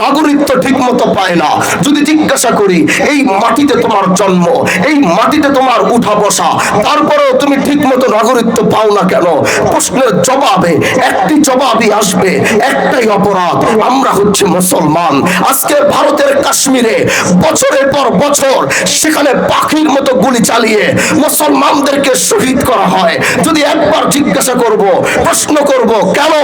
নাগরিকত্ব ঠিক মতো পায় না। যদি জিজ্ঞাসা করি, এই মাটিতে তোমার জন্ম, এই মাটিতে তোমার উঠা বসা, তারপরেও তুমি ঠিক মতো নাগরিকত্ব পাও না কেন? প্রশ্নের জবাবে, একটি জবাবই আসবে, একটাই অপরাধ, আমরা হচ্ছে মুসলমান। আজকে ভারতের কাশ্মীরে বছরের পর বছর সেখানে পাখির মতো গুলি চালিয়ে মুসলমানদেরকে শহীদ করা হয়। যদি একবার জিজ্ঞাসা করব, প্রশ্ন করব, কেন?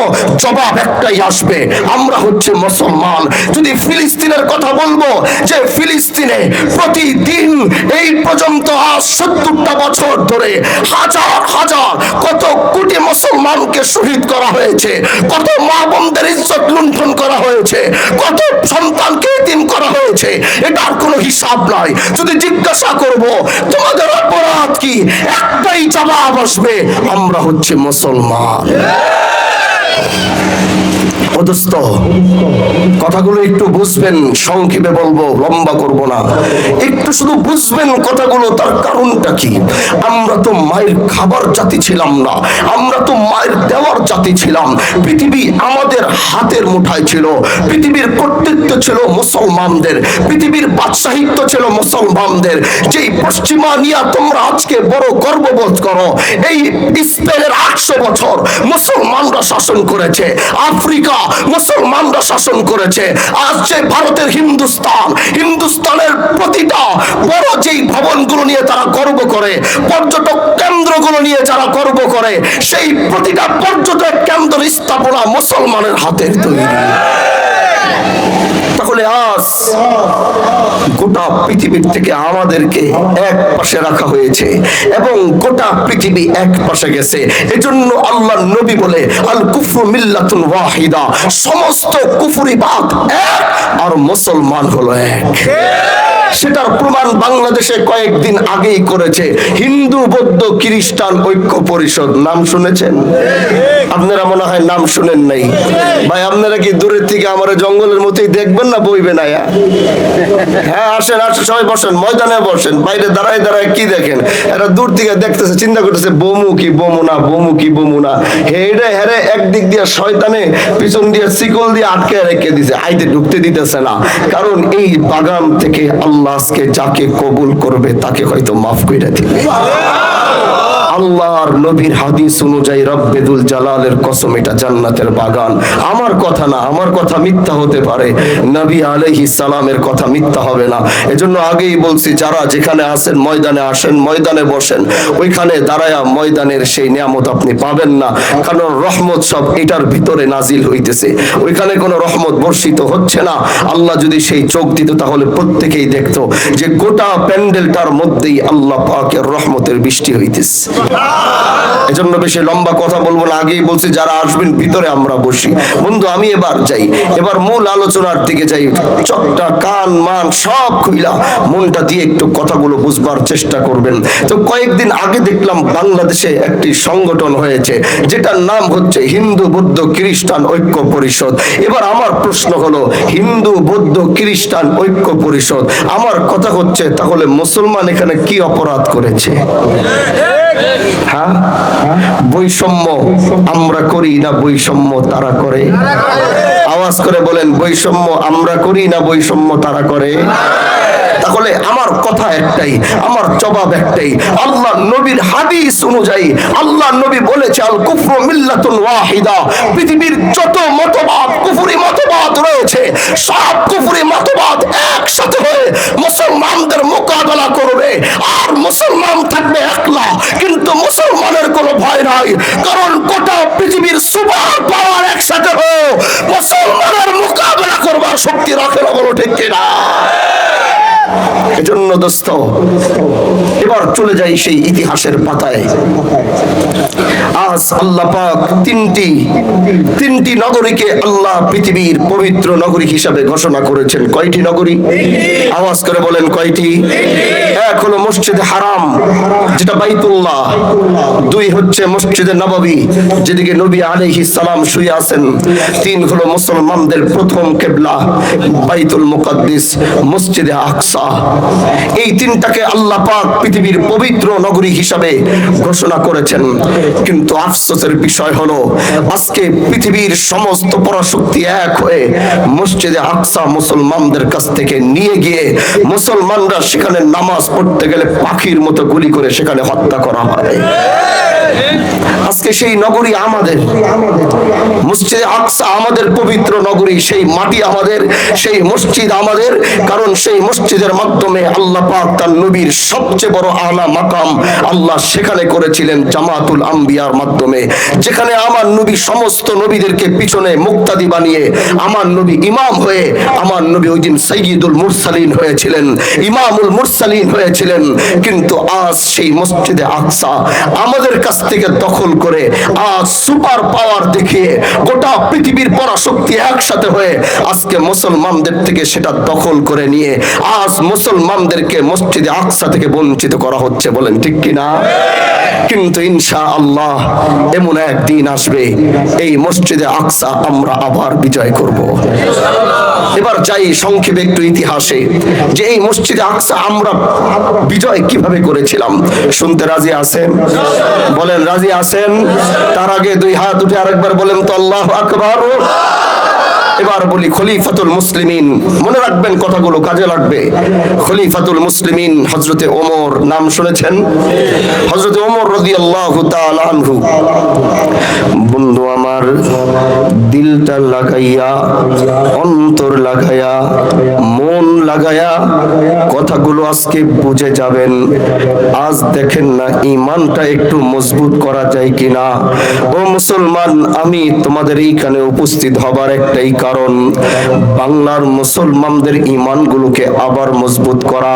জবাব একটাই আসবে, আমরা হচ্ছে মুসলমান। যদি ফিলিস্তিনের কথা বলব যে ফিলিস্তিনে প্রতিদিন এই পর্যন্ত আজ সত্তরটা বছর ধরে হাজার হাজার কত কোটি মুসলমানকে শহীদ করা হয়েছে, কত মা বোনদের ইজ্জত লুণ্ঠন করা হয়েছে, কত সন্তানকে এতিম করা হয়েছে, এটার কোনো হিসাব নাই। যদি জিজ্ঞাসা করব, তোমাদের অপরাধ কি? একটাই জবাব আসবে, আমরা হচ্ছে মুসলমান। অদস্ত কথাগুলো একটু বুঝবেন, সংক্ষেপে বলব, লম্বা করব না। একটু শুধু বুঝবেন কথাগুলো, তার কারণটা কি? আমরা তো মায়ের খাবার জাতি ছিলাম না, আমরা তো মায়ের দেওয়ার জাতি ছিলাম। পৃথিবী আমাদের হাতের মুঠায় ছিল, পৃথিবীর কর্তৃত্ব ছিল মুসলমানদের, পৃথিবীর বাদশাহিত্য ছিল মুসলমানদের। যেই পশ্চিমা নিয়ে তোমরা আজকে বড় গর্ববোধ করো, এই স্পেনের আটশো বছর মুসলমানরা শাসন করেছে আফ্রিকা মুসলমানরা শাসন করেছে। আজ যে ভারতের হিন্দুস্তান, হিন্দুস্তানের প্রতিটা বড় যেই ভবনগুলো নিয়ে তারা গর্ব করে, পর্যটক কেন্দ্রগুলো নিয়ে যারা গর্ব করে, সেই প্রতিটা পর্যটক কেন্দ্র স্থাপনা মুসলমানের হাতের তৈরি। তাহলে আজ গোটা পৃথিবীর থেকে আমাদেরকে এক পাশে রাখা হয়েছে এবং গোটা পৃথিবী এক পাশে গেছে। এজন্য আল্লাহ নবী বলে, আল কুফরু মিল্লাতুন ওয়াহিদা। সমস্ত কুফুরি বাদ এক আর মুসলমান হলো এক। সেটার প্রমাণ বাংলাদেশে কয়েকদিন আগেই করেছে। হিন্দু, বৌদ্ধ, খ্রিস্টান ঐক্য পরিষদ। নাম শুনেছেন? আপনারা মনে হয় নাম শুনেন নাই। ভাই, আপনারা কি দূরের থেকে আমার জঙ্গলের মতোই দেখবেন না বইবেন না হ্যাঁ? আসেন আসেন, সবাই বসেন, ময়দানে বসেন। বাইরে দাঁড়ায় দাঁড়ায় কি দেখেন? এরা দূর থেকে দেখতেছে, চিন্তা করতেছে, বমু কি বমু না, বমু কি বমু না। হেডে হেরে একদিক দিয়ে শয়তানে, পিছন দিয়ে শিকল দিয়ে আটকে রেখে দিছে। আইতে ঢুকতে দিতেছে না। কারণ এই বাগান থেকে আল্লাহ আজকে যাকে কবুল করবে তাকে হয়তো মাফ করে দিবে। আল্লাহর নবীর হাদিস অনুযায়ী রব্বেদুল জালালের কসম, এটা জান্নাতের বাগান। আমার কথা না, আমার কথা মিথ্যা হতে পারে। নবী আলাইহি সালামের কথা মিথ্যা হবে না। এজন্য আগেই বলছি, যারা যেখানে আসেন ময়দানে আসেন, ময়দানে বসেন, ওইখানে দাঁড়ায়া ময়দানের সেই নিয়ামত আপনি পাবেন না। কারণ রহমত সব এটার ভিতরে নাজিল হইতেছে। ওইখানে কোনো রহমত বর্ষিত হচ্ছে না। আল্লাহ যদি সেই চোখ দিত, তাহলে প্রত্যেকেই দেখতো যে গোটা প্যান্ডেলটার মধ্যেই আল্লাহ পাকের রহমতের বৃষ্টি হইতেছে। এজন্য বেশি লম্বা কথা বলব না, আগেই বলছি যারা আসবেন, ভিতরে আমরা বসি। বন্ধু, আমি এবার যাই। এবার মূল আলোচনার দিকে যাই। চকটা কান মান সব খুইলা। মনটা দিয়ে একটু কথাগুলো বুঝবার চেষ্টা করবেন। তো কয়েকদিন আগে দেখলাম বাংলাদেশে একটি সংগঠন হয়েছে, যেটার নাম হচ্ছে হিন্দু বৌদ্ধ খ্রিস্টান ঐক্য পরিষদ। এবার আমার প্রশ্ন হলো, হিন্দু বৌদ্ধ খ্রিস্টান ঐক্য পরিষদ, আমার কথা হচ্ছে তাহলে মুসলমান এখানে কি অপরাধ করেছে? হ্যাঁ? বৈষম্য আমরা করি না, বৈষম্য তারা করে। আওয়াজ করে বলেন, বৈষম্য আমরা করি না, বৈষম্য তারা করে। তাহলে আমার কথা একটাই, আমার জবাব একটাই, আল্লাহ নবীর হাদিস অনুযায়ী, আল্লাহ নবী বলেছে আল কুফরু মিল্লাতুন ওয়াহিদা। পৃথিবীর যত মতবাদ, কুফরি মতবাদ ভয় নাই। কারণ গোটা পৃথিবীর সুপার পাওয়ার একসাথে হো মুসলমানের মোকাবেলা করবার শক্তি রাখে না বলো ঠিক কিনা? এজন্য দোস্ত, এবার চলে যাই সেই ইতিহাসের পাতায়। আজ আল্লাহ পাক তিনটি তিনটি নগরীকে আল্লাহ পৃথিবীর পবিত্র নগরী হিসাবে ঘোষণা করেছেন। কয়টি নগরী? আওয়াজ করে বলেন কয়টি? এক হলো মসজিদে হারাম, যেটা বাইতুল্লাহ। দুই হচ্ছে মসজিদে নববী, যেদিকে নবী আলাইহিস সালাম শুয়ে আছেন। তিন হলো মুসলমানদের প্রথম কেবলা, বাইতুল মুকাদ্দিস, মসজিদে আকসা। এই তিনটাকে আল্লাহ পাক পৃথিবীর পবিত্র নগরী হিসাবে ঘোষণা করেছেন। কিন্তু আফসোসের বিষয় হলো, আজকে পৃথিবীর সমস্ত পরাশক্তি এক হয়ে মসজিদে আকসা মুসলমানদের কাছ থেকে নিয়ে গিয়ে মুসলমানরা সেখানে নামাজ পড়তে গেলে পাখির মতো গুলি করে সেখানে হত্যা করা হয়। আজকে সেই নগরী আমাদের। মসজিদে আকসা আমাদের পবিত্র নগরী, সেই মাটি আমাদের, সেই মসজিদ আমাদের, কারণ সেই মসজিদের মাধ্যমে আল্লাহ পাক তার নবীর সবচেয়ে বড় আলা মাকাম আল্লাহ সেখানে করেছিলেন জামাতুল আম্বিয়ার মাধ্যমে। যেখানে আমার নবী সমস্ত নবীদেরকে পিছনে মুক্তাদি বানিয়ে আমার নবী ইমাম হয়ে আমার নবী ওই দিন সৈয়দুল মুরসালিন হয়েছিলেন, ইমামুল মুরসালিন হয়েছিলেন। কিন্তু আজ সেই মসজিদে আকসা আমাদের কাছ থেকে দখল করে আজ সুপার পাওয়ার দেখিয়ে গোটা পৃথিবীর পরাশক্তি একসাথে হয়ে আজকে মুসলমানদের থেকে সেটা দখল করে নিয়ে আজ মুসলমানদেরকে মসজিদে আকসা থেকে বঞ্চিত করা হচ্ছে, বলেন ঠিক কিনা? কিন্তু ইনশা আল্লাহ এমন একদিন আসবে, এই মসজিদে আকসা আমরা আবার বিজয় করব। এবার যাই সংক্ষেপে একটু ইতিহাসে, যে এই মসজিদে আকসা আমরা বিজয় কীভাবে করেছিলাম? শুনতে রাজি আছেন? বলেন, রাজি আছেন? তার আগে দুই হাত উঠে আরেকবার বলেন তো আল্লাহ আকবার। এবার বলি খলিফাতুল মুসলিমিন, মনে রাখবেন কথাগুলো কাজে লাগবে। খলিফাতুল মুসলিমিন হজরতে ওমর, নাম শুনেছেন? হজরতে ওমর রদি আল্লাহ আনহু। বন্ধু আমার, দিলটা লাগাইয়া, অন্তর লাগাইয়া, মন লাগাইয়া কথাগুলো আজকে বুঝে যাবেন। আজ দেখেন না ইমানটা একটু মজবুত করা যায় কিনা। ও মুসলমান, আমি তোমাদের এইখানে উপস্থিত হবার একটাই কারণ, বাংলার মুসলমানদের ইমানগুলোকে আবার মজবুত করা।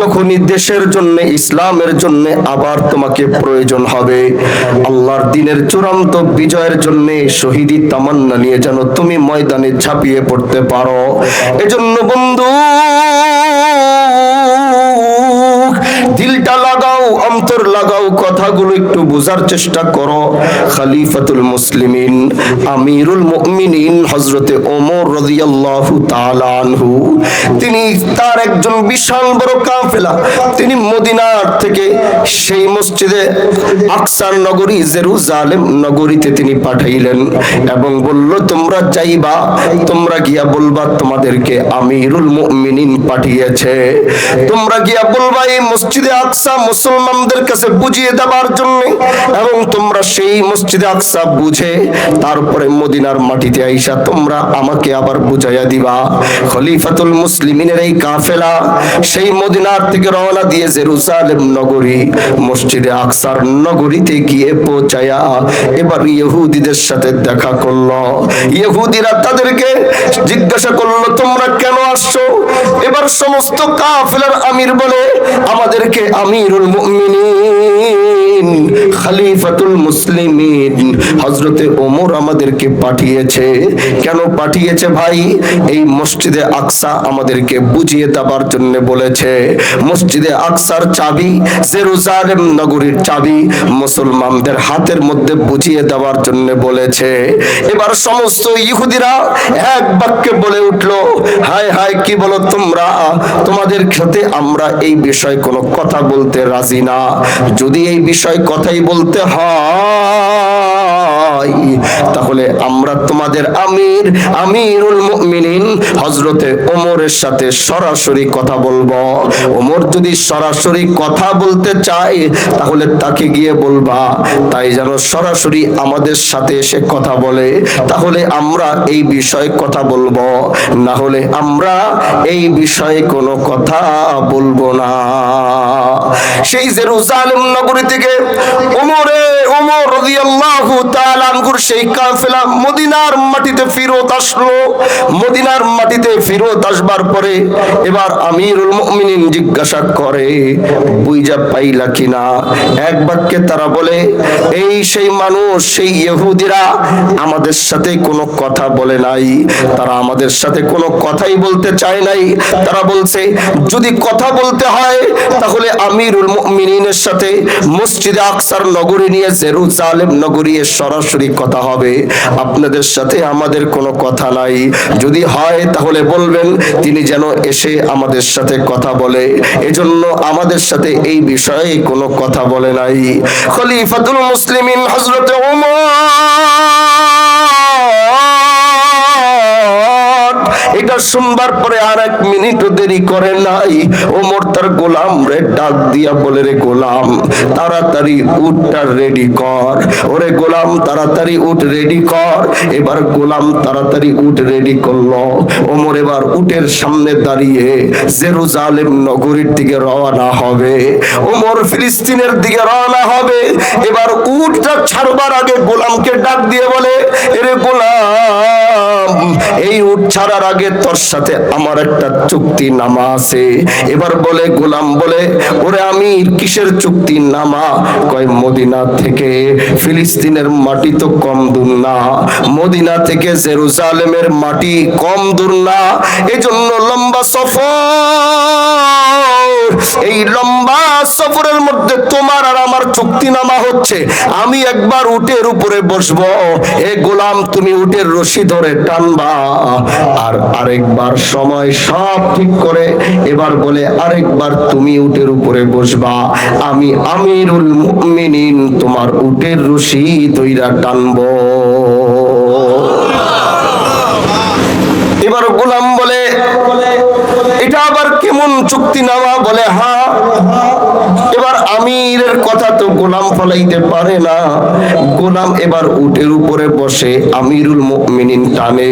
যখনই দেশের জন্য, ইসলামের জন্য আবার তোমাকে প্রয়োজন হবে। আল্লাহর দিনের চূড়ান্ত বিজয়ের জন্য শহীদি তামান্না নিয়ে যেন তুমি ময়দানে ঝাঁপিয়ে পড়তে পারো। এজন্য বন্ধু দিলটা লাগাও, অন্তর লাগাও, কথাগুলো একটু বোঝার চেষ্টা করো। খলিফাতুল মুসলিমিন, আমিরুল মুমিনিন, হযরতে ওমর রাদিয়াল্লাহু তাআলা আনহু। তিনি তার একজন বিশাল বড় কাফেলা। তিনি মদিনার থেকে সেই মসজিদে আকসার নগরী, জেরুজালেম নগরীতে তিনি পাঠাইলেন এবং বলল, তোমরা যাইবা, তোমরা গিয়া বলবা, তোমাদেরকে আমিরুল মুমিনিন পাঠিয়েছে। তোমরা গিয়া বলবা, এই মসজিদে আকসা মুসলমানদের কাছে বুঝিয়ে দেওয়ার জন্য এবং তোমরা সেই মসজিদে আকসা বুঝে তারপরে মদিনার মাটিতে আইসা তোমরা আমাকে আবার বুঝাইয়া দিবা। খলিফাতুল মুসলিমিনের এই কাফেলা সেই মদিনার থেকে রওনা দিয়ে জেরুজালেম নগরী, মসজিদে আকসার নগরীতে গিয়ে পৌঁছায়া এবার ইহুদিদের সাথে দেখা করল। ইহুদিরা তাদেরকে জিজ্ঞাসা করল, তোমরা সমস্ত কাফেলার আমির বলে আমাদেরকে আমিরুল মুমিনিন। খলিফাতুল মুসলিমিন। হযরতে ওমর আমাদেরকে পাঠিয়েছে। কেন পাঠিয়েছে ভাই? এই মসজিদে আকসা আমাদেরকে বুঝিয়ে দেবার জন্য বলেছে। মসজিদে আকসার চাবি, জেরুজালেম নগরীর চাবি মুসলমানদের হাতের মধ্যে বুঝিয়ে দেওয়ার জন্য বলেছে। এবার সমস্ত ইহুদিরা এক বাক্যে বলে উঠল, হায় হায়, কি বলো তোমরা? তোমাদের সাথে আমরা এই বিষয়ে কোনো কথা বলতে রাজি না। যদি এই বিষয় কথাই বলতে হয়। তাহলে আমরা তোমাদের আমির, আমিরুল মুমিনিন হজরতে ওমরের সাথে সরাসরি কথা বলব। ওমর যদি সরাসরি কথা বলতে চায়, তাহলে তাকে গিয়ে বলবা, তাই যেন সরাসরি আমাদের সাথে এসে কথা বলে। তাহলে আমরা এই বিষয়ে কথা বলব না হলে আমরা এই বিষয়ে কোনো কথা বলব না। সেই জেরুজালেম নগরী থেকে ওমর সেই কাফেলা মদিনার মাটিতে ফিরত আসলো। মদিনার মাটিতে ফিরত আসবার পরে এবার আমিরুল জিজ্ঞাসা করে পাইলা কিনা? এক বাক্যে তারা বলে, এই সেই মানুষ, সেই ইহুদিরা আমাদের সাথে কোনো কথা বলে নাই। তারা আমাদের সাথে কোনো কথাই বলতে চায় নাই। তারা বলছে, যদি কথা বলতে হয়, তাহলে আমিরুল মুমিনিনের সাথে মসজিদ আকসার নগরী নিয়ে জেরুজালেম নগরী সরাসরি কথা হবে। আপনাদের সাথে আমাদের কোনো কথা নাই। যদি হয় তাহলে বলবেন, তিনি যেন এসে আমাদের সাথে কথা বলে। এজন্য আমাদের সাথে এই বিষয়ে কোনো কথা বলে নাই। খলিফাতুল মুসলিমিন হযরত ওমর পরে আর এক মিনিটও দেরি করে নাই। ওমর তার গোলাম রে ডাক দিয়া বলে, রে গোলাম, তাড়াতাড়ি উটটা রেডি কর। ওরে গোলাম, তাড়াতাড়ি উট রেডি কর। এবার গোলাম তাড়াতাড়ি উট রেডি করল। ওমর এবার উটের সামনে দাঁড়িয়ে জেরুজালেম নগরীর দিকে রওনা হবে। ওমর ফিলিস্তিনের দিকে রওনা হবে। এবার উটটা ছাড়বার আগে গোলামকে ডাক দিয়ে বলে, এরে গোলাম, এই উট ছাড়ার আগে তোর সাথে আমার একটা চুক্তি নামা আছে। এবার বলে, গোলাম বলে, ওরে আমি কিসের চুক্তি নামা? কয়, মদিনা থেকে ফিলিস্তিনের মাটি তো কম দূর না। মদিনা থেকে জেরুজালেমের মাটি কম দূর না। এজন্য লম্বা সফর, এই লম্বা সফরের মধ্যে তোমার আর আমার চুক্তি নামা হচ্ছে, আমি একবার উটের উপরে বসবো। এ গোলাম, তুমি উটের রশি ধরে টানবা। আর আরেকবার সময় সব ঠিক করে এবার বলে, আরেকবার তুমি উটের উপরে বসবা। আমি আমিরুল মুমিনিন, তোমার উটের রশি দইরা টানবো। এবার গোলাম বলে, এটা আবার কেমন চুক্তি নামা বলে হ্যাঁ এবার আমিরের কথা তো গোলাম ফলাইতে পারে না। গোলাম এবার উটের উপরে বসে আমিরুল মুমিনিন টানে।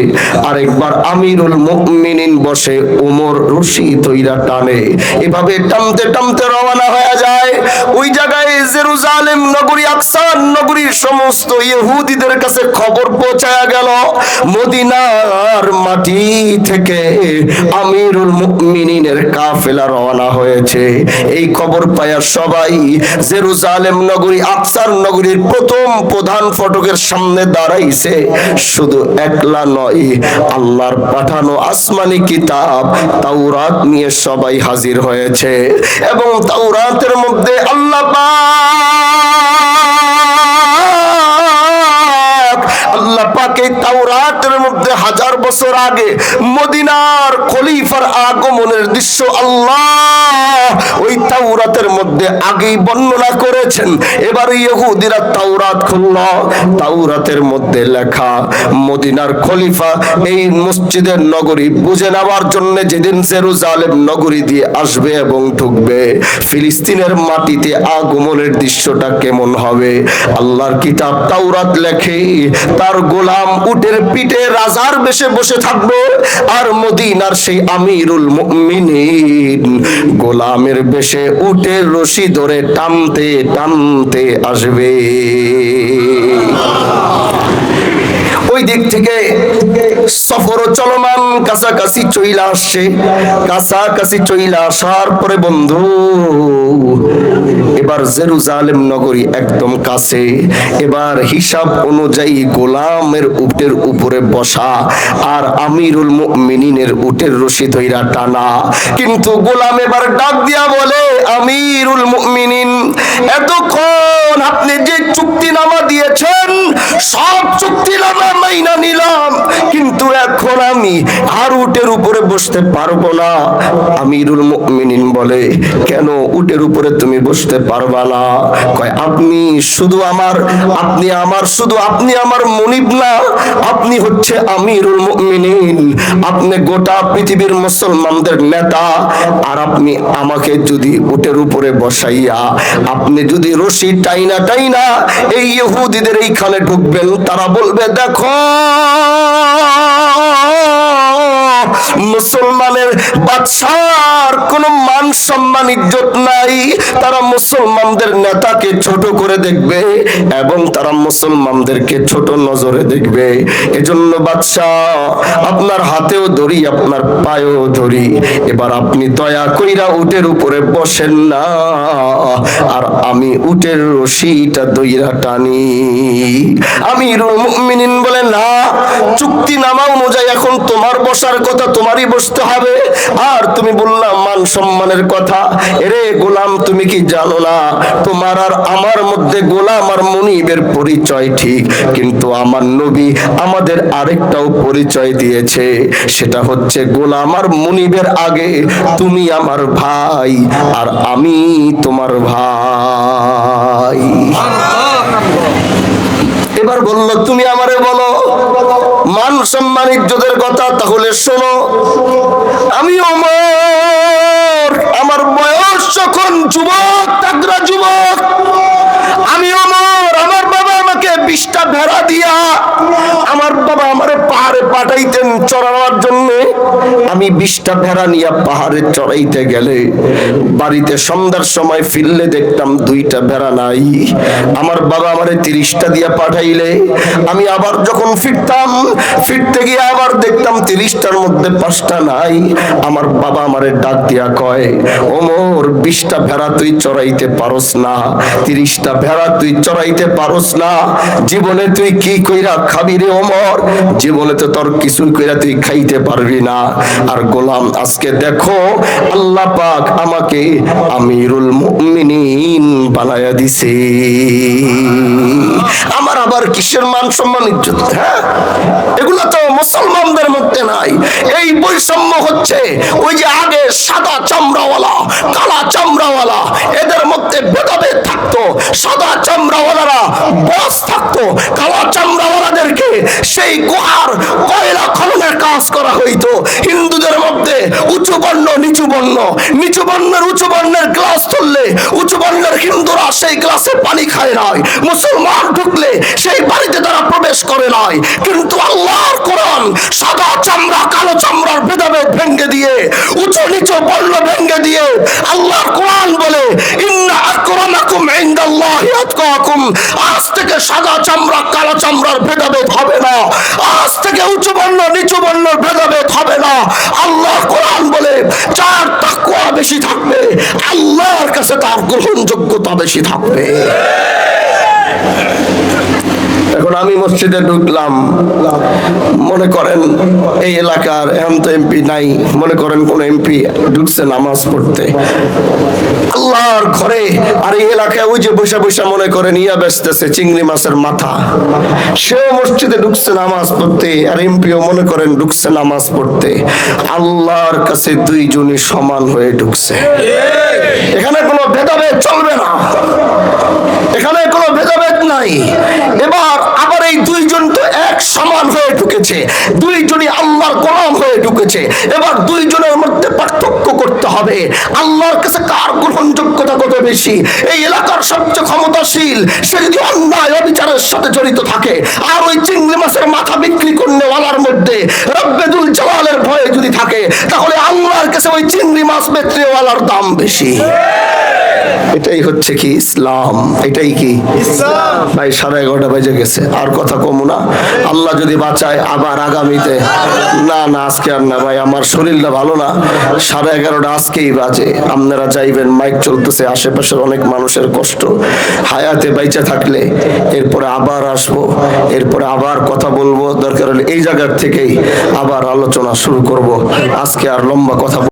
আরেকবার আমিরুল মুমিনিন বসে ওমর রশি তৈরা টানে। এভাবে টানতে টানতে রওনা হয়ে যায়। ওই জায়গায় জেরুজালেম নগরী আকসান নগরীর সমস্ত ইহুদিদের কাছে খবর পৌঁছায়া গেল। মদিনার মাটি থেকে আমিরুল মুমিনিনের কাফেলা রওনা হয়েছে। এই খবর পায়া সবাই। জেরুজালেম নগরী, আকসার নগরীর প্রথম প্রধান ফটকের সামনে দাঁড়াইছে। শুধু একলা নয়, আল্লাহর পাঠানো আসমানি কিতাব, তাওরাত নিয়ে সবাই হাজির হয়েছে। এবং তাওরাতের মধ্যে আল্লাহ পাক নগরী বুঝে নেওয়ার জন্য যেদিন নগরী দিয়ে আসবে এবং ঢুকবে, ফিলিস্তিনের মাটিতে আগমনের দৃশ্যটা কেমন হবে? আল্লাহর কিতাব তাওরাত লেখে, তার গোলাম উটের পিঠে রাজার বেশে বসে থাকবে। আর মদিনার সেই আমিরুল গোলামের বেশে উটের রশি ধরে টানতে টানতে আসবে। ওই দিক থেকে সফর চলমান, কাছাকাছি চইলা আসছে। কাছাকাছি চইলা আসার পরে বন্ধু এবার জেরুজালেম নগরী একদম কাছে। এবার হিসাব অনুযায়ী গোলামের উটের উপরে বসা আর আমিরুল মুমিনিনের উটের রশি ধইরা টানা। কিন্তু গোলাম এবার ডাক দিয়া বলে, আমিরুল মুমিনিন, এতক্ষণ আপনি যে চুক্তিনামা দিয়েছেন, সব চুক্তিনামা মাইনা নিলাম। কিন্তু এখন আমি আর উটের উপরে বসতে পারব না। আমিরুল মুমিনিন বলে, কেন উটের উপরে তুমি বসতে পারবা না কয়, আপনি শুধু আমার, আপনি আমার, শুধু আপনি আমার মনিব না, আপনি হচ্ছে আমিরুল মুমিনিন। আপনি গোটা পৃথিবীর মুসলমানদের নেতা, আর আপনি আমাকে যদি উটের উপরে বসাইয়া, আপনি যদি রশি টাইনা টাইনা এই ইহুদিদের এইখানে ঢুকবেন, তারা বলবে, দেখো মুসলমানের বাদশার কোন মান সম্মান, ইজ্জত নাই। তারা মুসলমানদের নেতাকে ছোট করে দেখবে এবং তারা মুসলমানদেরকে ছোট নজরে দেখবে। এজন্য বাদশাহ, আপনার হাতেও ধরি, আপনার পায়েও ধরি। এবার আপনি দয়া কইরা উটের উপরে বসেন না, আর আমি উটের রশিটা দইরা টানি। মুমিনিন বলে, না, চুক্তি নামা অনুযায়ী এখন তোমার বসার কথা তোমারই বসতে হবে। আর তুমি বললাম মান সম্মানের কথা। এরে গোলাম, তুমি কি জানো না? তোমার আর আমার মধ্যে গোলাম আর মনিবের পরিচয় ঠিক। কিন্তু আমার নবী আমাদের আরেকটাও পরিচয় দিয়েছে। সেটা হচ্ছে গোলাম আর মনিবের আগে তুমি আমার ভাই আর আমি তোমার ভাই। এবার বলল, তুমি আমারে বলো মান সম্মান ইজ্জতের কথা তাহলে শোনো, আমি অমর, আমার বয়স যখন যুবক তাগরা যুবক, আমি অমর, আমার বাবা আমাকে বিশটা ভেড়া দিয়া, আমার বাবা আমার পাহাড়ে পাঠাইতেন, চড়ানোর জন্য আমি বিশটা ভেড়া নিয়ে পাহাড়ে চড়াইতে গেলে বাড়িতে সন্ধ্যার সময় ফিরলে দেখতাম দুইটা ভেড়া নাই। আমার বাবা আমারে তিরিশটা দিয়া পাঠাইলে। আমি আবার যখন ফিরতাম, ফিরতে গিয়ে আবার দেখতাম তিরিশটার মধ্যে পাঁচটা নাই। আমার বাবা আমারে ডাক দিয়া কয়, ওমর, বিশটা ভেড়া তুই চড়াইতে পারস না, তিরিশটা ভেড়া তুই চড়াইতে পারস না। জীবনে তুই কি কইরা খাবি রে ওমর? জীবনে তো তোর কিছুই কইরা তুই খাইতে পারবি না। আর গোলাম, আজকে দেখো আল্লাহ পাক আমাকে আমিরুল মুমিনিন বানায়া দিছে। আমার আবার কিসের মান সম্মান ইজ্জত? হ্যাঁ? এগুলো তো মুসলমানদের মধ্যে নাই। এই বৈষম্য হচ্ছে ওই যে আগে সাদা চামড়াওয়ালা, কালা চামড়াওয়ালা, এদের মধ্যে ভেদাভেদ থাকতো। সাদা চামড়াওয়ালারা বস থাকতো, কালা সেই গুহার কয়লা খননের কাজ করা হইতো। হিন্দুদের মধ্যে উঁচু বর্ণ, নিচু বর্ণ। নিচু বর্ণের, উঁচু বর্ণের গ্লাস তুললে, উঁচু বর্ণের হিন্দুরা সেই গ্লাসে পানি খায় নাই। মুসলমান ঢুকলে সেই বাড়িতে তারা প্রবেশ করে নাই। কিন্তু আল্লাহর কোরআন সাদা চামড়া, কালো চামড়ার ভেদাভেদ ভেঙ্গে দিয়ে, উঁচু নিচু বর্ণ ভেঙ্গে দিয়ে আল্লাহর কোরআন বলে আজ থেকে সাদা চামড়া, কালো চামড়ার ভেদাভেদ হবে না। আজ থেকে উঁচু বর্ণ, নিচু বর্ণ ভেদাভেদ হবে না। আল্লাহর কোরআন বলে, যার তাকুয়া বেশি থাকবে, আল্লাহর কাছে তার গ্রহণযোগ্যতা বেশি থাকবে। এখন আমি মসজিদে ঢুকলাম। মনে করেন এই এলাকার এখন তো এমপি নাই, মনে করেন কোন এমপি ঢুকছে নামাজ পড়তে। আল্লাহর ঘরে আর এই এলাকায় ওই যে বসে বসে মনে করেন ইয়া বেচতেছে চিংড়ি মাছের মাথা। সেও মসজিদে ঢুকছে নামাজ পড়তে আর এমপিও মনে করেন ঢুকছে নামাজ পড়তে। আল্লাহর কাছে দুইজনই সমান হয়ে ঢুকছে। এখানে কোনো ভেদাভেদ চলবে না। এখানে কোনো ভেদাভেদ নাই। এবার আবার এই দুইজন তো এক সমান হয়ে ঢুকেছে। দুইজনই আল্লাহর গোলাম হয়ে ঢুকেছে। এবার দুইজনের মধ্যে পার্থক্য করতে হবে। আল্লাহর কাছে কার গ্রহণযোগ্যতা কত বেশি? এই এলাকার সবচেয়ে ক্ষমতাশীল, সে যদি অন্যায় অবিচারের সাথে জড়িত থাকে, আর ওই চিংড়ি মাছের মাথা বিক্রি করনেওয়ালার মধ্যে রব্বেদুল জালালের ভয়ে যদি থাকে, তাহলে আল্লাহর কাছে ওই চিংড়ি মাছ বিক্রিওয়ালার দাম বেশি। এটাই হচ্ছে কি ইসলাম এটাই কি? ভাই সাড়ে এগারোটা বেজে গেছে আর কথা কমু না। আল্লাহ যদি বাঁচায় আবার আগামীতে। না না আজকে আর না ভাই আমার শরীরটা ভালো না। সাড়ে এগারোটা আজকেই বাজে। আপনারা যাইবেন মাইক চলতেছে আশেপাশের অনেক মানুষের কষ্ট। হায়াতে বাইচা থাকলে এরপরে আবার আসব এরপরে আবার কথা বলব। দরকার হলে এই জায়গার থেকেই আবার আলোচনা শুরু করব। আজকে আর লম্বা কথা